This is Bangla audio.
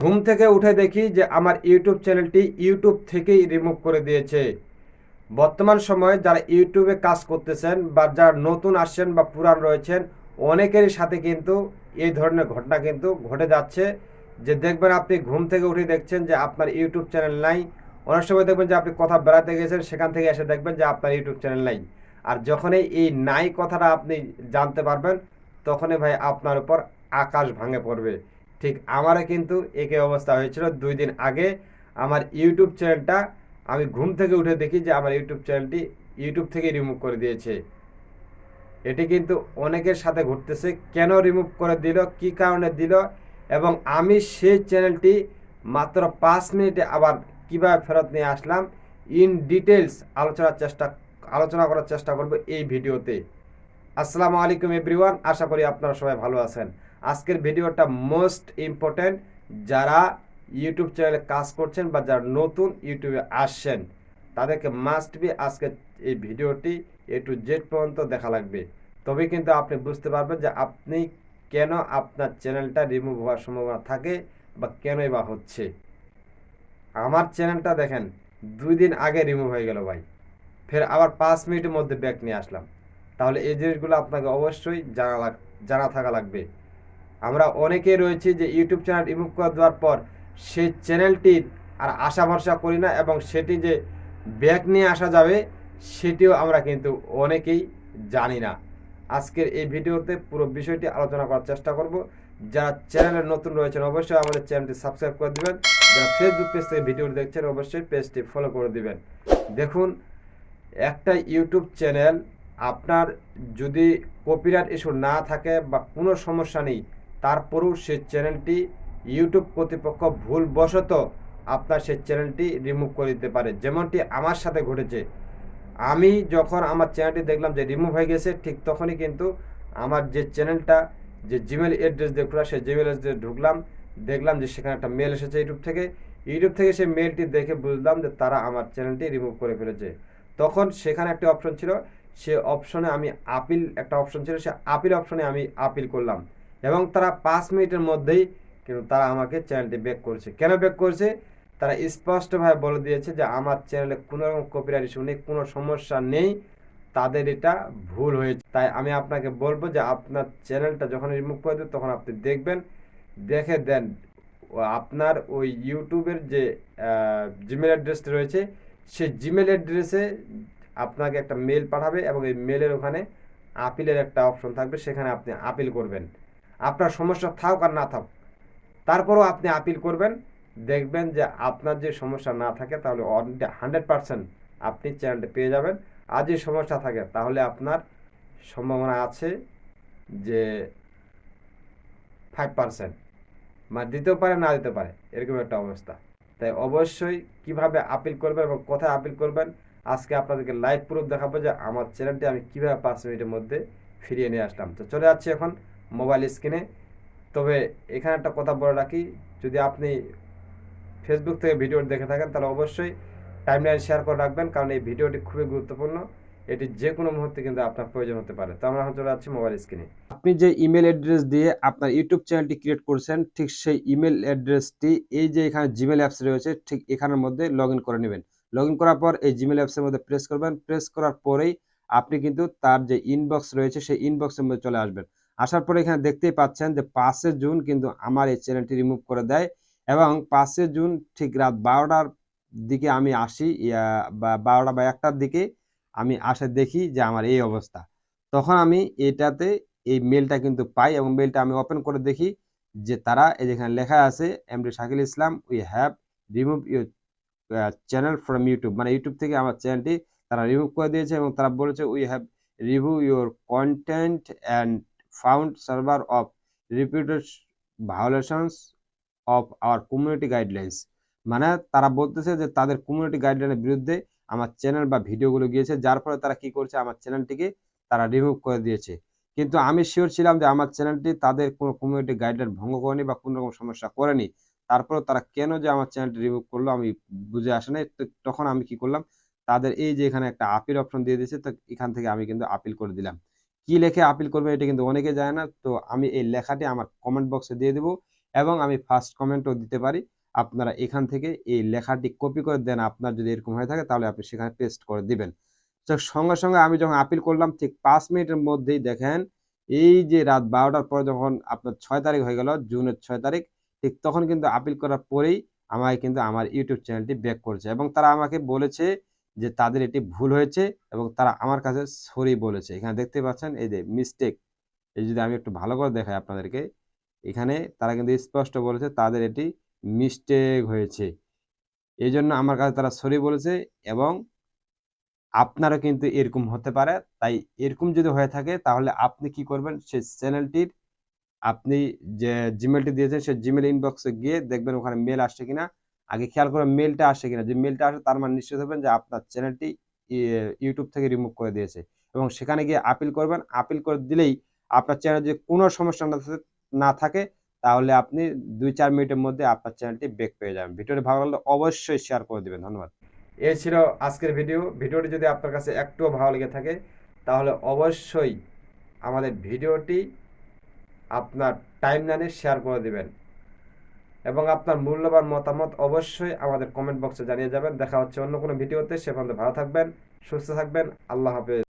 ঘুম থেকে উঠে দেখি যে আমার ইউটিউব চ্যানেলটি ইউটিউব থেকেই রিমুভ করে দিয়েছে। বর্তমান সময়ে যারা ইউটিউবে কাজ করতেছেন বা যারা নতুন আসছেন বা পুরান রয়েছেন, অনেকেরই সাথে কিন্তু এই ধরনের ঘটনা কিন্তু ঘটে যাচ্ছে। যে দেখবেন আপনি ঘুম থেকে উঠে দেখছেন যে আপনার ইউটিউব চ্যানেল নাই। অনেক সময় দেখবেন যে আপনি কথা বেড়াতে গেছেন, সেখান থেকে এসে দেখবেন যে আপনার ইউটিউব চ্যানেল নাই। আর যখনই এই নাই কথাটা আপনি জানতে পারবেন, তখনই ভাই আপনার উপর আকাশ ভাঙে পড়বে। ঠিক আমারও কিন্তু একে অবস্থা হয়েছিল। দুই দিন আগে আমার ইউটিউব চ্যানেলটা আমি ঘুম থেকে উঠে দেখি যে আমার ইউটিউব চ্যানেলটি ইউটিউব থেকে রিমুভ করে দিয়েছে। এটি কিন্তু অনেকের সাথে ঘটতেছে, কেন রিমুভ করে দিল, কি কারণে দিল এবং আমি সেই চ্যানেলটি মাত্র পাঁচ মিনিটে আবার কীভাবে ফেরত নিয়ে আসলাম ইন ডিটেলস আলোচনার চেষ্টা, আলোচনা করার চেষ্টা করব এই ভিডিওতে। আসসালামু আলাইকুম এভরিওয়ান আশা করি আপনারা সবাই ভালো আছেন। আজকের ভিডিওটা মোস্ট ইম্পর্ট্যান্ট যারা ইউটিউব চ্যানেলে কাজ করছেন বা যারা নতুন ইউটিউবে আসছেন, তাদেরকে মাস্ট বি আজকে এই ভিডিওটি এ টু জেড পর্যন্ত দেখা লাগবে। তবে কিন্তু আপনি বুঝতে পারবেন যে আপনি কেন আপনার চ্যানেলটা রিমুভ হওয়ার সম্ভাবনা থাকে বা কেনই বা হচ্ছে। আমার চ্যানেলটা দেখেন, দুই দিন আগে রিমুভ হয়ে গেল ভাই। ফের আবার পাঁচ মিনিটের মধ্যে ব্যাক নিয়ে আসলাম। তাহলে এই জিনিসগুলো আপনাকে অবশ্যই জানা লাগ, জানা থাকা লাগবে। আমরা অনেকেই রয়েছি যে ইউটিউব চ্যানেল রিমুভ করে দেওয়ার পর সেই চ্যানেলটির আর আশা ভরসা করি না এবং সেটি যে ব্যাক নিয়ে আসা যাবে, সেটিও আমরা কিন্তু অনেকেই জানি না। আজকের এই ভিডিওতে পুরো বিষয়টি আলোচনা করার চেষ্টা করব। যারা চ্যানেলে নতুন রয়েছেন, অবশ্যই আমাদের চ্যানেলটি সাবস্ক্রাইব করে দেবেন। যারা ফেসবুক পেজ থেকে ভিডিও দেখছেন, অবশ্যই পেজটি ফলো করে দিবেন। দেখুন, একটা ইউটিউব চ্যানেল আপনার যদি কপিরাইট ইস্যু না থাকে বা কোনো সমস্যা নেই তারপরেও সে চ্যানেলটি ইউটিউব কর্তৃপক্ষ ভুলবশত আপনার সেই চ্যানেলটি রিমুভ করে দিতে পারে। যেমনটি আমার সাথে ঘটেছে। আমি যখন আমার চ্যানেলটি দেখলাম যে রিমুভ হয়ে গেছে, ঠিক তখনই কিন্তু আমার যে চ্যানেলটা, যে জিমেল অ্যাড্রেস দিয়ে খোলা সেই জিমেল অ্যাড্রেস ঢুকলাম। দেখলাম যে সেখানে একটা মেল এসেছে ইউটিউব থেকে। ইউটিউব থেকে সেই মেলটি দেখে বুঝলাম যে তারা আমার চ্যানেলটি রিমুভ করে ফেলেছে। তখন সেখানে একটা অপশন ছিল। সে অপশনে আমি আপিল একটা অপশন ছিল। সে আপিল অপশনে আমি আপিল করলাম। এবং তারা পাঁচ মিনিটের মধ্যেই কিন্তু তারা আমাকে চ্যানেলটি ব্যাক করেছে। কেন ব্যাক করেছে? তারা স্পষ্টভাবে বলে দিয়েছে যে, আমার চ্যানেলে কোনো রকম কপিরাইট ইস্যু নেই, কোনো সমস্যা নেই, তাদের এটা ভুল হয়েছে। তাই আমি আপনাকে বলব যে, আপনার চ্যানেলটা যখন রিমুভ করে দেবে, তখন আপনি দেখবেন, দেখে দেন আপনার ওই ইউটিউবের যে জিমেল অ্যাড্রেসটা রয়েছে, সেই জিমেল অ্যাড্রেসে আপনাকে একটা মেল পাঠাবে এবং এই মেলের ওখানে আপিলের একটা অপশন থাকবে, সেখানে আপনি আপিল করবেন। আপনার সমস্যা থাকুক আর না থাকুক। তারপরেও আপনি আপিল করবেন, দেখবেন যে আপনার যে সমস্যা না থাকে, তাহলে হান্ড্রেড পারসেন্ট আপনি চ্যানেলটা পেয়ে যাবেন। আর যে সমস্যা থাকে, তাহলে আপনার সম্ভাবনা আছে যে ফাইভ পারসেন্ট। মানে দিতেও পারে, না দিতে পারে, এরকম একটা অবস্থা। তাই অবশ্যই কীভাবে আপিল করবেন এবং কোথায় আপিল করবেন, আজকে আপনাদেরকে লাইভ প্রুফ দেখাবো যে আমার চ্যানেলটি আমি কীভাবে পাঁচ মিনিটের মধ্যে ফিরিয়ে নিয়ে আসলাম। তো চলে যাচ্ছি এখন মোবাইল স্ক্রিনে তবে এখানে একটা কথা বলে রাখি, যদি আপনি ফেসবুক থেকে ভিডিও দেখে থাকেন, তাহলে অবশ্যই টাইমলাইন শেয়ার করে রাখবেন, কারণ এই ভিডিওটি খুবই গুরুত্বপূর্ণ। এটি যে কোনো মুহূর্তে কিন্তু আপনার প্রয়োজন হতে পারে। তো আমরা এখন চলে যাচ্ছি মোবাইল স্ক্রিনে আপনি যে ইমেল অ্যাড্রেস দিয়ে আপনার ইউটিউব চ্যানেলটি ক্রিয়েট করছেন, ঠিক সেই ইমেল অ্যাড্রেসটি এই যে এখানে জিমেল অ্যাপস রয়েছে, ঠিক এখানের মধ্যে লগ করে নেবেন। লগ করার পর এই জিমেল অ্যাপসের মধ্যে প্রেস করবেন। প্রেস করার পরেই আপনি কিন্তু তার যে ইনবক্স রয়েছে, সেই ইনবক্সের মধ্যে চলে আসবেন। আসার পরে এখানে দেখতেই পাচ্ছেন যে পাঁচে জুন কিন্তু আমার এই চ্যানেলটি রিমুভ করে দেয় এবং পাঁচে জুন ঠিক রাত বারোটার দিকে আমি আসি বারোটা বা একটার দিকে আমি আসে দেখি যে আমার এই অবস্থা। তখন আমি এটাতে এই মেলটা কিন্তু পাই এবং মেলটা আমি ওপেন করে দেখি যে তারা এই যেখানে লেখা আছে MD Shakil Islam we have remove your channel from YouTube মানে ইউটিউব থেকে আমার চ্যানেলটি তারা রিমুভ করে দিয়েছে এবং তারা বলেছে we have review your content and found several of repeated violations of our community guidelines মানে তারা বলতেছে যে তাদের কমিউনিটি গাইডলাইনের বিরুদ্ধে আমার চ্যানেল বা ভিডিওগুলো গিয়েছে, যার ফলে তারা কি করছে? আমার চ্যানেলটিকে তারা রিমুভ করে দিয়েছে। কিন্তু আমি শিওর ছিলাম যে আমার চ্যানেলটি তাদের কোনো কমিউনিটি গাইডলাইন ভঙ্গ করেনি বা কোনো রকম সমস্যা করেনি। তারপরে তারা কেন যে আমার চ্যানেলটি রিমুভ করল আমি বুঝে আসে নাই। তখন আমি কি করলাম? তাদের এই যে এখানে একটা আপিল অপশন দিয়ে দিয়েছে, তো এখান থেকে আমি কিন্তু আপিল করে দিলাম। কি লেখে আপিল করবে এটা কিন্তু অনেকে জানে না। তো আমি এই লেখাটি আমার কমেন্ট বক্সে দিয়ে দেবো এবং আমি ফার্স্ট কমেন্টও দিতে পারি। আপনারা এখান থেকে এই লেখাটি কপি করে দেন। আপনার যদি এরকম হয়ে থাকে তাহলে আপনি সেখানে পেস্ট করে দিবেন। তো সঙ্গে সঙ্গে আমি যখন আপিল করলাম, ঠিক পাঁচ মিনিটের মধ্যেই দেখেন, এই যে রাত বারোটার পর যখন আপনার ছয় তারিখ হয়ে গেল, জুনের ছয় তারিখ, ঠিক তখন কিন্তু আপিল করার পরেই আমাকে কিন্তু আমার ইউটিউব চ্যানেলটি ব্যাক করেছে এবং তারা আমাকে বলেছে যে তাদের এটি ভুল হয়েছে এবং তারা আমার কাছে সরি বলেছে। এখানে দেখতে পাচ্ছেন এই যে মিস্টেক এই যদি আমি একটু ভালো করে দেখাই আপনাদেরকে, এখানে তারা কিন্তু স্পষ্ট বলেছে তাদের এটি মিস্টেক হয়েছে। এই জন্য আমার কাছে তারা সরি বলেছে এবং আপনারও কিন্তু এরকম হতে পারে। তাই এরকম যদি হয়ে থাকে তাহলে আপনি কি করবেন? সেই চ্যানেলটির আপনি যে জিমেলটি দিয়েছেন, সেই জিমেল ইনবক্সে গিয়ে দেখবেন ওখানে মেল আসছে কিনা। আগে খেয়াল করে মেলটা আসে কিনা। যে মেলটা আসে, তার মানে নিশ্চিত হবেন যে আপনার চ্যানেলটি ইউটিউব থেকে রিমুভ করে দিয়েছে। এবং সেখানে গিয়ে আপিল করবেন। আপিল করে দিলেই আপনার চ্যানেল যদি কোনো সমস্যা না থাকে- তাহলে আপনি দুই চার মিনিটের মধ্যে আপনার চ্যানেলটি ব্যাক পেয়ে যাবেন। ভিডিওটি ভালো লাগলে অবশ্যই শেয়ার করে দিবেন। ধন্যবাদ। এই ছিল আজকের ভিডিও ভিডিওটি যদি আপনার কাছে একটুও ভালো লেগে থাকে, তাহলে অবশ্যই আমাদের ভিডিওটি আপনার টাইমলাইনে শেয়ার করে দিবেন। এবং আপনার মূল্যবান মতামত অবশ্যই আমাদের কমেন্ট বক্সে জানিয়ে যাবেন। দেখা হচ্ছে অন্য কোনো ভিডিওতে, সে পর্যন্ত ভালো থাকবেন, সুস্থ থাকবেন, আল্লাহ হাফেজ।